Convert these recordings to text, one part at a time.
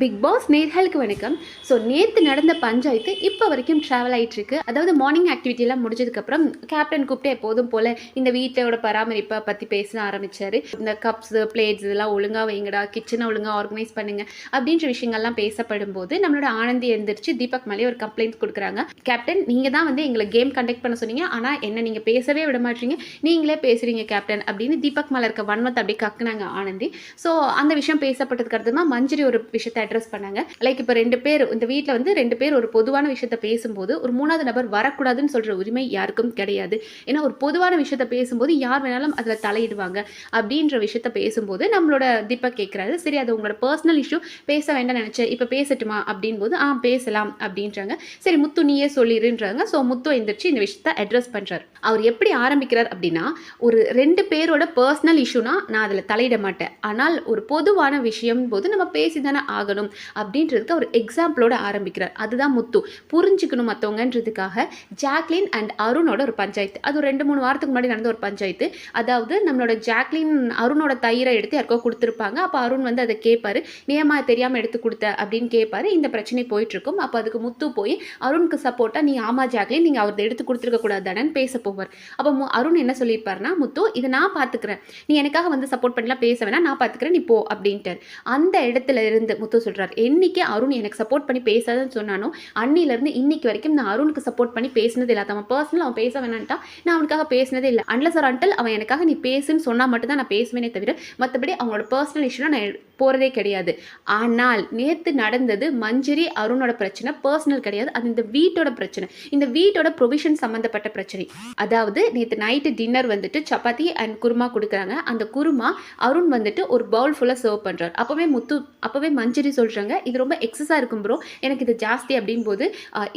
Big pass நேர்களுக்கு வணக்கம். So நேற்று நடந்த பஞ்சாயத்து இப்போ வரைக்கும் ட்ராவல் ஆகிட்டு இருக்கு அதாவது மார்னிங் ஆக்டிவிட்டியெல்லாம் முடிஞ்சதுக்கப்புறம் கேப்டன் கூப்பிட்டு எப்போதும் போல இந்த வீட்டோட பராமரிப்பை பற்றி பேச ஆரம்பித்தார் இந்த கப்ஸ் பிளேட்ஸ் இதெல்லாம் ஒழுங்காக வைங்கடா கிச்சனை ஒழுங்காக ஆர்கனைஸ் பண்ணுங்க அப்படின்ற விஷயங்கள்லாம் பேசப்படும் போது நம்மளோட ஆனந்தி எழுந்திரிச்சு தீபக் மேலே ஒரு கம்ப்ளைண்ட் கொடுக்குறாங்க. கேப்டன் நீங்கள் தான் வந்து எங்களை கேம் கண்டக்ட் பண்ண சொன்னீங்க. ஆனால் என்ன நீங்கள் பேசவே விட மாட்டீங்க. நீங்களே பேசுறீங்க கேப்டன் அப்படின்னு தீபக் மேலே இருக்க வன்மத்தை அப்படியே கக்குனாங்க ஆனந்தி. ஸோ அந்த விஷயம் பேசப்பட்டதுக்கு அர்த்தமா மஞ்சரி ஒரு விஷயத்தை அட்ரஸ் பண்ணாங்க. லைக் இப்போ ரெண்டு பேர் இந்த வீட்டில் வந்து ரெண்டு பேர் ஒரு பொதுவான விஷயத்த பேசும்போது ஒரு மூணாவது நபர் வரக்கூடாதுன்னு சொல்கிற உரிமை யாருக்கும் கிடையாது. ஏன்னா ஒரு பொதுவான விஷயத்த பேசும்போது யார் வேணாலும் அதில் தலையிடுவாங்க. அப்படின்ற விஷயத்த பேசும்போது நம்மளோட தீபக் கேட்குறாரு சரி அது உங்களோட பர்சனல் இஷ்யூ பேச வேண்டாம் நினச்சேன். இப்போ பேசட்டுமா? அப்படின் போது ஆ பேசலாம். அப்படின்றாங்க. சரி முத்து நீயே சொல்லிடுன்றாங்க ஸோ முத்து எந்திரிச்சு இந்த விஷயத்த அட்ரஸ் பண்ணுறாரு அவர் எப்படி ஆரம்பிக்கிறார் அப்படின்னா ஒரு ரெண்டு பேரோட பர்சனல் இஷ்யூனா நான் அதில் தலையிட மாட்டேன். ஆனால் ஒரு பொதுவான விஷயம் போது நம்ம பேசி தானே ஆகணும். அப்படின்றதுக்கு அவர் எக்ஸாம்பிளோட ஆரம்பிக்கிறார். அதுதான் முத்து. புரிஞ்சுக்கணும் மற்றவங்கன்றதுக்காக ஜாக்லின் அண்ட் அருணோட ஒரு பஞ்சாயத்து. அது ஒரு ரெண்டு மூணு வாரத்துக்கு முன்னாடி நடந்த ஒரு பஞ்சாயத்து. அதாவது நம்மளோட ஜாக்லின் அருணோட தயிரை எடுத்து யாருக்கோ கொடுத்துருப்பாங்க. அப்போ அருண் வந்து அதை கேட்பாரு. நியமா தெரியாமல் எடுத்து கொடுத்த அப்படின்னு கேட்பாரு. இந்த பிரச்சனை போயிட்டு இருக்கும் அப்போ அதுக்கு முத்து போய் அருணுக்கு சப்போர்ட்டா நீ ஆமா ஜாக்லின் நீங்கள் அவர்த எடுத்து கொடுத்துருக்க கூடாது பேச போவார். அப்போ மு- அருண் என்ன சொல்லியிருப்பாருன்னா முத்து இதை நான் பார்த்துக்கிறேன் நீ எனக்காக வந்து சப்போர்ட் பண்ணலாம் பேச வேணாம். நான் பார்த்துக்கிறேன் நீ போ. அப்படின்ட்டு அந்த இடத்துல இருந்து முத்து சொல்கிறார் என்னைக்கு அருண் எனக்கு சப்போர்ட் பண்ணி பேசாதன்னு சொன்னானோ அன்னிலேருந்து இன்னைக்கு வரைக்கும் நான் அருணுக்கு சப்போர்ட் பண்ணி பேசினது இல்லை. அவன் பர்சனல் அவன் பேச வேணான்ட்டா நான் அவனுக்காக பேசினதே இல்லை. அன்லஸ் ஒரு அண்டல் அவன் எனக்காக நீ பேசுன்னு சொன்னால் மட்டும்தான் நான் பேசுவேனே தவிர மற்றபடி அவங்களோட பர்சனல் இஷ்யூலாம் நான் போகிறதே கிடையாது. ஆனால் நேற்று நடந்தது மஞ்சரி அருணோட பிரச்சனை பர்சனல் கிடையாது. அது இந்த வீட்டோட பிரச்சனை. இந்த வீட்டோட ப்ரொவிஷன் சம்மந்தப்பட்ட பிரச்சனை. அதாவது நேற்று நைட்டு டின்னர் வந்துட்டு சப்பாத்தி அண்ட் குருமா கொடுக்குறாங்க. அந்த குருமா அருண் வந்துட்டு ஒரு பவுல் ஃபுல்லாக சர்வ் பண்ணுறார் அப்போவே முத்து அப்போவே மஞ்சரி சொல்கிறாங்க இது ரொம்ப எக்ஸஸாக இருக்கும் ப்ரோ எனக்கு இது ஜாஸ்தி அப்படின் போது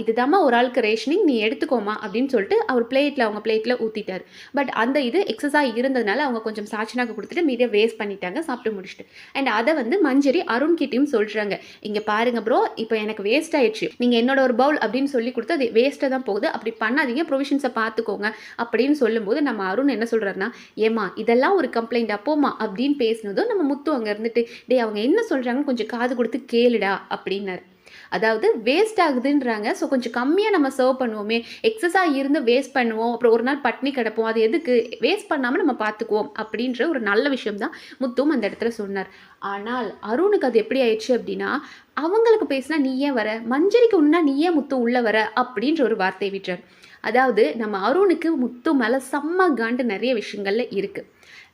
இதுதாம்மா ஒரு ஆளுக்கு ரேஷனிங் நீ எடுத்துக்கோமா அப்படின்னு சொல்லிட்டு அவர் பிளேட்டில் அவங்க பிளேட்டில் ஊற்றிட்டார் பட் அந்த இது எக்ஸஸாக இருந்ததுனால அவங்க கொஞ்சம் சாச்சனாக கொடுத்துட்டு மீதியை வேஸ்ட் பண்ணிட்டாங்க சாப்பிட்டு முடிச்சுட்டு. அண்ட் அதை வந்து மஞ்சரி அருண்கிட்டயும் சொல்கிறாங்க இங்கே பாருங்க ப்ரோ இப்போ எனக்கு வேஸ்ட் ஆயிடுச்சு. நீங்கள் என்னோட ஒரு பவுல் அப்படின்னு சொல்லி கொடுத்து அது வேஸ்ட்டாக தான் போகுது. அப்படி பண்ணாதீங்க ப்ரொவிஷன்ஸை பார்த்துக்கோங்க அப்படின்னு சொல்லும்போது நம்ம அருண் என்ன சொல்கிறாருன்னா ஏமா இதெல்லாம் ஒரு கம்ப்ளைண்ட் அப்போமா அப்படின்னு பேசினதும் நம்ம முத்து அங்கே இருந்துட்டு டேய் அவங்க என்ன சொல்கிறாங்கன்னு கொஞ்சம் காது கொடுத்து கேளுடா அப்படின்னார். அதாவது வேஸ்ட் ஆகுதுன்றாங்க. ஸோ கொஞ்சம் கம்மியாக நம்ம சர்வ் பண்ணுவோமே. எக்ஸஸாக இருந்து வேஸ்ட் பண்ணுவோம். அப்புறம் ஒரு நாள் பட்னி கிடப்போம். அது எதுக்கு? வேஸ்ட் பண்ணாமல் நம்ம பார்த்துக்குவோம் அப்படின்ற ஒரு நல்ல விஷயம் தான் முத்தும் அந்த இடத்துல சொன்னார். ஆனால் அருணுக்கு அது எப்படி ஆயிடுச்சு அப்படின்னா அவங்களுக்கு பேசினா நீ ஏன் வர? மஞ்சரிக்கு உன்னா நீ ஏன் முத்து உள்ளே வர? அப்படின்ற ஒரு வார்த்தையை விட்டார் அதாவது நம்ம அருணுக்கு முத்து மேலே செம்ம காண்டு நிறைய விஷயங்கள்ல இருக்குது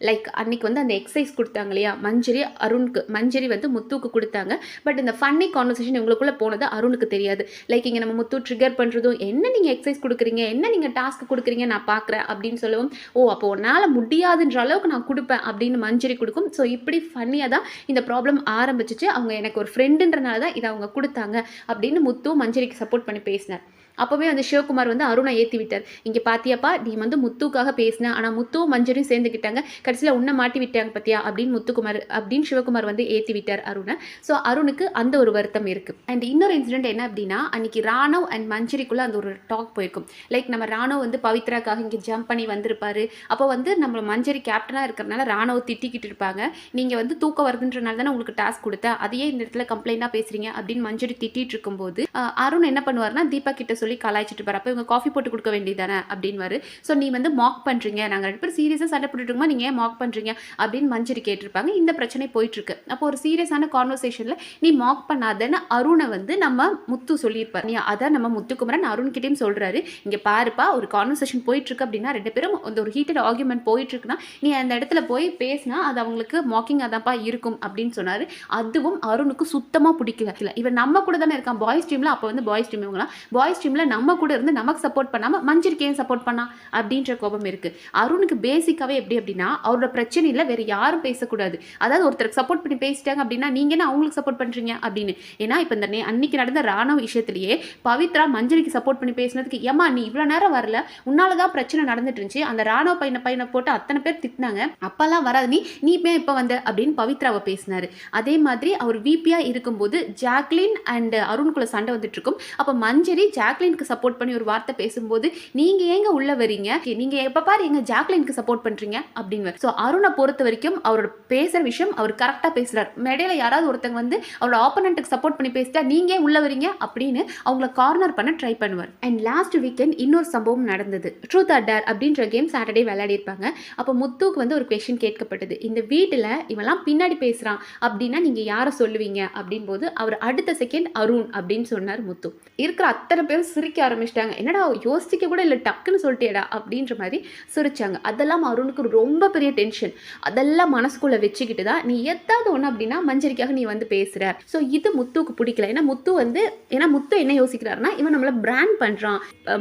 லைக் அன்னைக்கு வந்து அந்த எக்ஸசைஸ் கொடுத்தாங்க இல்லையா? மஞ்சரி அருணுக்கு மஞ்சரி வந்து முத்துக்கு கொடுத்தாங்க. பட் இந்த ஃபன்னி கான்வர்சேஷன் இவங்களுக்குள்ளே போனது அருணுக்கு தெரியாது. லைக் இங்கே நம்ம முத்து ட்ரிகர் பண்ணுறதும் என்ன நீங்கள் எக்ஸசைஸ் கொடுக்குறீங்க? என்ன நீங்கள் டாஸ்க் கொடுக்குறீங்க நான் பார்க்குறேன் அப்படின்னு சொல்லவும் ஓ அப்போ உன்னால் முடியாதுன்ற அளவுக்கு நான் கொடுப்பேன் அப்படின்னு மஞ்சரி கொடுக்கும். ஸோ இப்படி ஃபன்னியாக தான் இந்த ப்ராப்ளம் ஆரம்பிச்சிச்சு. அவங்க எனக்கு ஒரு ஃப்ரெண்டுன்றனால தான் இதை அவங்க கொடுத்தாங்க அப்படின்னு முத்து மஞ்சரிக்கு சப்போர்ட் பண்ணி பேசினார். அப்போவே வந்து சிவகுமார் வந்து அருணை ஏற்றி விட்டார். இங்கே பாத்தியாப்பா நீ வந்து முத்துக்காக பேசின ஆனால் முத்துவும் மஞ்சரியும் சேர்ந்துக்கிட்டாங்க கடைசியில் உன்னை மாட்டி விட்டாங்க பத்தியா அப்படின்னு முத்துக்குமார் அப்படின்னு சிவகுமார் வந்து ஏற்றி விட்டார் அருணை. ஸோ அருணுக்கு அந்த ஒரு வருத்தம் இருக்குது அண்ட் இன்னொரு இன்சிடென்ட் என்ன அப்படின்னா அன்னைக்கு ராணவ் அண்ட் மஞ்சரிக்குள்ளே அந்த ஒரு டாக் போயிருக்கும். லைக் நம்ம ராணவ் வந்து பவித்ராக்காக இங்கே ஜம்ப் பண்ணி வந்திருப்பாரு. அப்போ வந்து நம்ம மஞ்சரி கேப்டனாக இருக்கிறனால ராணவ் திட்டிக்கிட்டு இருப்பாங்க. நீங்கள் வந்து தூக்கம் வருதுன்றனால தானே உங்களுக்கு டாஸ்க் கொடுத்தேன் அதையே இந்த இடத்துல கம்ப்ளைண்ட்டாக பேசுகிறீங்க அப்படின்னு மஞ்சரி திட்டிகிட்டு இருக்கும்போது அருண் என்ன பண்ணுவார்னா தீபா கிட்ட சொல்லி கலாய்ச்சிட்டு இருப்பார் அப்போ இவங்க காஃபி போட்டு கொடுக்க வேண்டியதானே அப்படின்னு ஸோ நீ வந்து மாக் பண்ணுறீங்க நாங்கள் ரெண்டு பேரும் சீரியஸாக சண்டை போட்டுட்டு நீங்கள் ஏன் மாக் பண்ணுறீங்க அப்படின்னு மஞ்சரி கேட்டிருப்பாங்க. இந்த பிரச்சனை போயிட்டுருக்கு. அப்போ ஒரு சீரியஸான கான்வர்சேஷனில் நீ மாக் பண்ணாதன்னு அருணை வந்து நம்ம முத்து சொல்லியிருப்பார். நீ அதான் நம்ம முத்துக்குமரன் அருண் கிட்டேயும் சொல்றாரு. இங்கே பாருப்பா ஒரு கான்வர்சேஷன் போயிட்டு இருக்கு அப்படின்னா ரெண்டு பேரும் அந்த ஒரு ஹீட்டட் ஆர்குமெண்ட் போயிட்டு இருக்குன்னா நீ அந்த இடத்துல போய் பேசினா அது அவங்களுக்கு மாக்கிங்காக அதான்ப்பா இருக்கும் அப்படின்னு சொன்னாரு. அதுவும் அருணுக்கு சுத்தமாக பிடிக்கல. இல்லை இவன் நம்ம கூட தானே இருக்கான். பாய்ஸ் டீமில் அப்போ வந்து பாய்ஸ் டீம் இவங்களாம் பாய்ஸ் டைமில் நம்ம கூட இருந்து நமக்கு சப்போர்ட் பண்ணாமல் மஞ்சரிக்கு ஏன் சப்போர்ட் பண்ணா? அப்படின்ற கோபம் இருக்கு. அருணுக்கு பேசிக்காகவே எப்படி அப்படின்னா அவரோட பிரச்சனையில் வேற யாரும் பேசக்கூடாது. அதாவது ஒருத்தருக்கு சப்போர்ட் பண்ணி பேசிட்டாங்க அப்படின்னா நீங்க என்ன அவங்களுக்கு சப்போர்ட் பண்றீங்க அப்படின்னு? ஏன்னா இப்போ இந்த அன்னைக்கு நடந்த ராணுவ விஷயத்திலேயே பவித்ரா மஞ்சரிக்கு சப்போர்ட் பண்ணி பேசினதுக்கு ஏமா நீ இவ்வளோ நேரம் வரல? உன்னால தான் பிரச்சனை நடந்துட்டு இருந்துச்சு. அந்த ராணுவ பையனை பையனை போட்டு அத்தனை பேர் திட்டினாங்க. அப்பெல்லாம் வராது. நீ நீ ஏன் இப்போ வந்த? அப்படின்னு பவித்ராவை பேசினாரு. அதே மாதிரி அவர் விபியா இருக்கும்போது ஜாக்லின் அண்ட் அருண்குள்ள சண்டை வந்துட்டு இருக்கும். அப்போ மஞ்சரி ஜாக்லின் ஜாக்லினுக்கு சப்போர்ட் பண்ணி ஒரு வார்த்தை பேசும்போது நீங்க ஏங்க உள்ள வரீங்க நீங்க எப்ப பாரு எங்க ஜாக்லினுக்கு சப்போர்ட் பண்றீங்க? அப்படின்னு ஸோ அருணை பொறுத்த வரைக்கும் அவரோட பேசுற விஷயம் அவர் கரெக்டா பேசுறாரு. மேடையில யாராவது ஒருத்தங்க வந்து அவரோட ஆப்போனண்ட்டுக்கு சப்போர்ட் பண்ணி பேசிட்டா நீங்க உள்ள வரீங்க அப்படின்னு அவங்கள கார்னர் பண்ண ட்ரை பண்ணுவார். அண்ட் லாஸ்ட் வீக்கெண்ட் இன்னொரு சம்பவம் நடந்தது. ட்ரூத் ஆர் டேர் அப்படின்ற கேம் சாட்டர்டே விளையாடி இருப்பாங்க. அப்போ முத்துக்கு வந்து ஒரு கொஷின் கேட்கப்பட்டது. இந்த வீட்டில் இவெல்லாம் பின்னாடி பேசுறான் அப்படின்னா நீங்க யாரை சொல்லுவீங்க? அப்படின் போது அவர் அடுத்த செகண்ட் அருண் அப்படின்னு சொன்னார் முத்து. இருக்கிற அத்தனை பேரும் சிரிக்க ஆரம்பிச்சிட்டாங்க. என்னடா யோசிக்க கூட இல்லை டக்குன்னு சொல்லிட்டேடா அப்படின்ற மாதிரி சிரிச்சாங்க. அதெல்லாம் அருணுக்கு ரொம்ப பெரிய டென்ஷன் அதெல்லாம் மனசுக்குள்ள வச்சுக்கிட்டு தான் நீ எதாவது ஒன்று அப்படின்னா மஞ்சரிக்காக நீ வந்து பேசுற. ஸோ இது முத்துக்கு பிடிக்கல. ஏன்னா முத்து வந்து ஏன்னா முத்து என்ன யோசிக்கிறாருன்னா இவன் நம்மளை பிராண்ட் பண்ணுறான்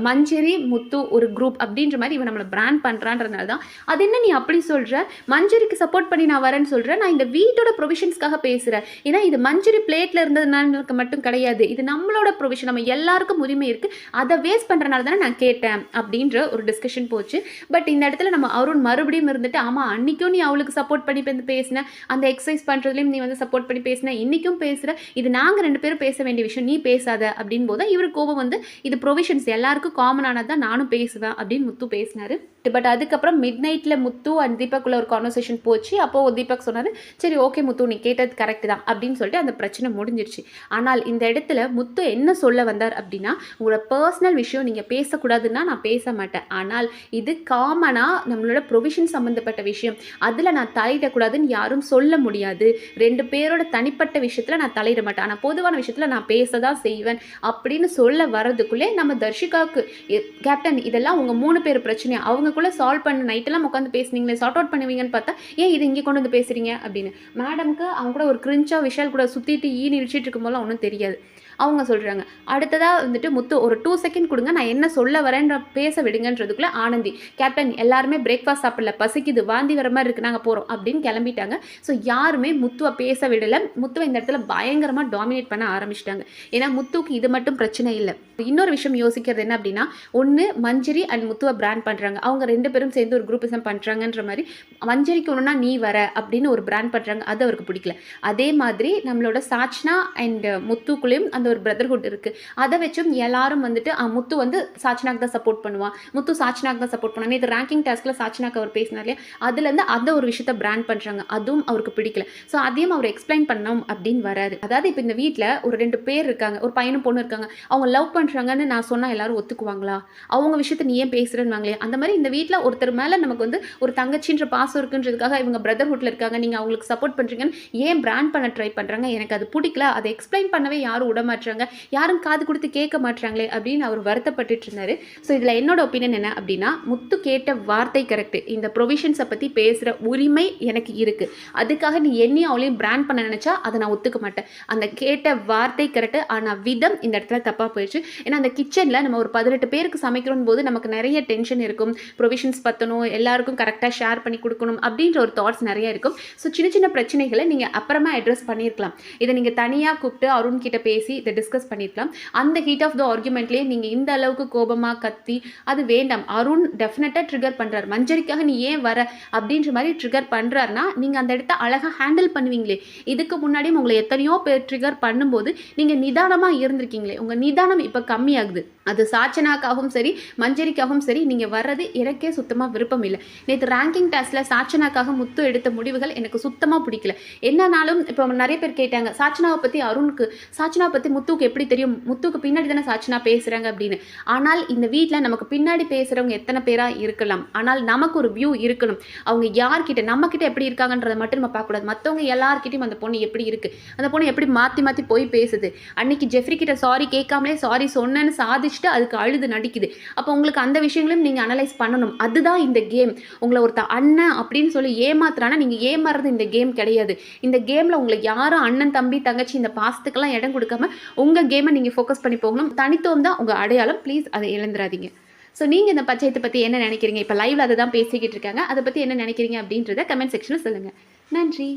மஞ்சரி முத்து ஒரு குரூப் அப்படின்ற மாதிரி இவன் நம்மளை பிராண்ட் பண்ணுறான்றதுனால தான். அது என்ன நீ அப்படி சொல்கிற மஞ்சரிக்கு சப்போர்ட் பண்ணி நான் வரேன்னு சொல்கிறேன் நான் இந்த வீட்டோட ப்ரொவிஷன்ஸ்க்காக பேசுகிறேன் ஏன்னா இது மஞ்சரி பிளேட்டில் இருந்ததுனால மட்டும் கிடையாது. இது நம்மளோட ப்ரொவிஷன் நம்ம எல்லாருக்கும் உரிமை இருக்குது அதை வேஸ்ட் பண்றனால தானே நான் கேட்டேன் அப்படின்ற ஒரு டிஸ்கஷன் போச்சு. பட் இந்த இடத்துல நம்ம அருண் மறுபடியும் இருந்துட்டு ஆமா அன்னைக்கும் நீ அவளுக்கு சப்போர்ட் பண்ணி வந்து பேசின அந்த எக்ஸசைஸ் பண்றதுலயும் நீ வந்து சப்போர்ட் பண்ணி பேசின இன்னைக்கும் பேசுற இது நாங்க ரெண்டு பேரும் பேச வேண்டிய விஷயம் நீ பேசாத. அப்படின்னு போது இவருக்கு கோபம் வந்து இது ப்ரொவிஷன்ஸ் எல்லாருக்கும் காமனானது தான் நானும் பேசுவேன். அப்படின்னு முத்து பேசினார். பட் அதுக்கப்புறம் மிட் நைட்டில் முத்து அண்ட் தீபக்குள்ள ஒரு கான்வர்சேஷன் போச்சு. அப்போது தீபக் சொன்னார் சரி ஓகே முத்து நீ கேட்டது கரெக்ட் தான். அப்படின்னு சொல்லிட்டு அந்த பிரச்சனை முடிஞ்சிருச்சு. ஆனால் இந்த இடத்துல முத்து என்ன சொல்ல வந்தார் அப்படின்னா உங்களோட பர்சனல் விஷயம் நீங்கள் பேசக்கூடாதுன்னா நான் பேச மாட்டேன். ஆனால் இது காமனாக நம்மளோட ப்ரொவிஷன் சம்மந்தப்பட்ட விஷயம். அதில் நான் தலையிடக்கூடாதுன்னு யாரும் சொல்ல முடியாது. ரெண்டு பேரோட தனிப்பட்ட விஷயத்தில் நான் தலையிட மாட்டேன். ஆனால் பொதுவான விஷயத்தில் நான் பேச தான் செய்வேன். அப்படின்னு சொல்ல வர்றதுக்குள்ளே நம்ம தர்ஷிகாவுக்கு கேப்டன் இதெல்லாம் உங்கள் மூணு பேர் பிரச்சனை அவங்கக்குள்ளே சால்வ் பண்ண நைட்டெல்லாம் உட்காந்து பேசுனீங்களே சார்ட் அவுட் பண்ணுவீங்கன்னு பார்த்தா ஏன் இது இங்கே கொண்டு வந்து பேசுறீங்க? அப்படின்னு. மேடம்க்கு அவங்க கூட ஒரு கிரிஞ்சா விஷால் கூட சுற்றிட்டு ஈ நிழிச்சிட்டு இருக்கும்போதெல்லாம் ஒன்றும் தெரியாது. அவங்க சொல்கிறாங்க அடுத்ததாக வந்துட்டு முத்து ஒரு டூ செகண்ட் கொடுங்க நான் என்ன சொல்ல வரேன்ற பேச விடுங்கன்றதுக்குள்ளே ஆனந்தி கேப்டன் எல்லாருமே பிரேக்ஃபாஸ்ட் சாப்பிடல பசிக்குது வாந்தி வர மாதிரி இருக்குது நாங்கள் போகிறோம் அப்படின்னு கிளம்பிட்டாங்க. ஸோ யாருமே முத்துவை பேச விடலை. முத்துவை இந்த இடத்துல பயங்கரமாக டாமினேட் பண்ண ஆரம்பிச்சிட்டாங்க. ஏன்னா முத்துவுக்கு இது மட்டும் பிரச்சனை இல்லை. இன்னொரு விஷயம் யோசிக்கிறது என்ன அப்படின்னா ஒன்று மஞ்சரி அண்ட் முத்துவை பிராண்ட் பண்ணுறாங்க அவங்க ரெண்டு பேரும் சேர்ந்து ஒரு குரூப்பிசம் பண்ணுறாங்கன்ற மாதிரி மஞ்சரிக்கு ஒன்றுனா நீ வர அப்படின்னு ஒரு பிராண்ட் பண்ணுறாங்க அது அவருக்கு பிடிக்கல. அதே மாதிரி நம்மளோட சாச்னா அண்ட் முத்துக்குள்ளேயும் அந்த ஒரு பிரதர்ஹுட் இருக்குது அதை வச்சும் எல்லாரும் வந்துட்டு முத்து வந்து சாச்சினாக் தான் சப்போர்ட் பண்ணுவான் முத்து சாச்சினாக் தான் சப்போர்ட் பண்ணுவான் இது ரேங்கிங் டாஸ்கில் சாச்சினாக் அவர் பேசினார் இல்லையா? அதுலேருந்து அந்த ஒரு விஷயத்த பிராண்ட் பண்ணுறாங்க அதுவும் அவருக்கு பிடிக்கல. ஸோ அதையும் அவர் எக்ஸ்பிளைன் பண்ணோம் அப்படின்னு வராது அதாவது இப்போ இந்த வீட்டில் ஒரு ரெண்டு பேர் இருக்காங்க. ஒரு பையனும் பொண்ணு இருக்காங்க. அவங்க லவ் பண்ணுறாங்கன்னு நான் சொன்னால் எல்லாரும் ஒத்துக்குவாங்களா? அவங்க விஷயத்த நீ ஏன் பேசுகிறேன்னு அந்த மாதிரி இந்த வீட்டில் ஒருத்தர் மேலே நமக்கு வந்து ஒரு தங்கச்சின்ற பாசம் இருக்குன்றதுக்காக இவங்க பிரதர்ஹுட்டில் இருக்காங்க. நீங்கள் அவங்களுக்கு சப்போர்ட் பண்ணுறீங்கன்னு ஏன் பிராண்ட் பண்ண ட்ரை பண்ணுறாங்க எனக்கு அது பிடிக்கல. அதை எக்ஸ்பிளைன் பண்ணவே யாரும் விட மாட்டுறாங்க யாரும் காது கொடுத்து கேட்க மாட்றாங்களே அப்படின்னு அவர் வருத்தப்பட்டுட்டு இருந்தார். ஸோ இதில் என்னோட ஒப்பீனியன் என்ன அப்படின்னா முத்து கேட்ட வார்த்தை கரெக்டு இந்த ப்ரொவிஷன்ஸை பற்றி பேசுகிற உரிமை எனக்கு இருக்குது அதுக்காக நீ என்னையும் அவளையும் பிராண்ட் பண்ண நினச்சா அதை நான் ஒத்துக்க மாட்டேன். அந்த கேட்ட வார்த்தை கரெக்டு ஆனால் விதம் இந்த இடத்துல தப்பாக போயிடுச்சு. ஏன்னா அந்த கிச்சனில் நம்ம ஒரு பதினெட்டு பேருக்கு சமைக்கிறோம் போது நமக்கு நிறைய டென்ஷன் இருக்கும். ப்ரொவிஷன்ஸ் பற்றணும் எல்லாருக்கும் கரெக்டாக ஷேர் பண்ணி கொடுக்கணும் அப்படின்ற ஒரு தாட்ஸ் நிறைய இருக்கும். ஸோ சின்ன சின்ன பிரச்சனைகளை நீங்கள் அப்புறமா அட்ரஸ் பண்ணியிருக்கலாம். இதை நீங்கள் தனியாக கூப்பிட்டு அருண் கிட்ட பேசி இதை டிஸ்கஸ் பண்ணியிருக்கலாம் அந்த ஹீட் ஆஃப் த ஆர்குமெண்ட்லேயே நீங்கள் இந்த அளவுக்கு கோபமாக கத்தி அது வேண்டாம். அருண் டெஃபினட்டாக ட்ரிகர் பண்ணுறாரு மஞ்சரிக்காக நீ ஏன் வர? அப்படின்ற மாதிரி ட்ரிகர் பண்ணுறாருனா நீங்கள் அந்த இடத்த அழகாக ஹேண்டில் பண்ணுவீங்களே. இதுக்கு முன்னாடியும் உங்களை எத்தனையோ பேர் ட்ரிகர் பண்ணும்போது நீங்கள் நிதானமாக இருந்திருக்கீங்களே. உங்கள் நிதானம் இப்போ கம்மியாகுது. அது சாச்சனாக்காகவும் சரி மஞ்சரிக்காகவும் சரி நீங்கள் வர்றது எனக்கே சுத்தமாக விருப்பம் இல்லை நேற்று ரேங்கிங் டெஸ்ட்டில் சாச்சனாக்காக முத்து எடுத்த முடிவுகள் எனக்கு சுத்தமாக பிடிக்கல. என்னன்னாலும் இப்போ நிறைய பேர் கேட்டாங்க சாச்சனாவை பற்றி அருணுக்கு சாச்சனாவை பற்றி முத்துக்கு எப்படி தெரியும்? முத்துக்கு பின்னாடி தானே சாச்சனா பேசுகிறாங்க அப்படின்னு. ஆனால் இந்த வீட்டில் நமக்கு பின்னாடி பேசுகிறவங்க எத்தனை பேராக இருக்கலாம். ஆனால் நமக்கு ஒரு வியூ இருக்கணும். அவங்க யார்கிட்ட நம்மக்கிட்ட எப்படி இருக்காங்கன்றதை மட்டும் நம்ம பார்க்கக்கூடாது. மற்றவங்க எல்லார்கிட்டையும் அந்த பொண்ணு எப்படி இருக்குது அந்த பொண்ணு எப்படி மாற்றி மாற்றி போய் பேசுது? அன்னைக்கு ஜெஃப்ரி கிட்ட சாரி கேட்காமலே சாரி சொன்னேன்னு சாதிச்சுட்டு அதுக்கு அழுது நடிக்குது. அப்போ உங்களுக்கு அந்த விஷயங்களையும் நீங்கள் அனலைஸ் பண்ணணும். அதுதான் இந்த கேம் உங்களை ஒருத்த அண்ணன் அப்படின்னு சொல்லி ஏமாத்துறானா நீங்கள் ஏமாறுறது இந்த கேம் கிடையாது. இந்த கேமில் உங்களை யாரும் அண்ணன் தம்பி தங்கச்சி இந்த பாசத்துக்கெல்லாம் இடம் கொடுக்காம உங்கள் கேமை நீங்கள் ஃபோக்கஸ் பண்ணி போகணும். தனித்துவம் தான் உங்கள் அடையாளம். ப்ளீஸ் அதை இழந்துடாதீங்க ஸோ நீங்கள் இந்த பஞ்சாயத்தை பற்றி என்ன நினைக்கிறீங்க? இப்போ லைவில் அதை தான் பேசிக்கிட்டு இருக்காங்க. அதை பற்றி என்ன நினைக்கிறீங்க அப்படின்றத கமெண்ட் செக்ஷனில் சொல்லுங்கள் நன்றி.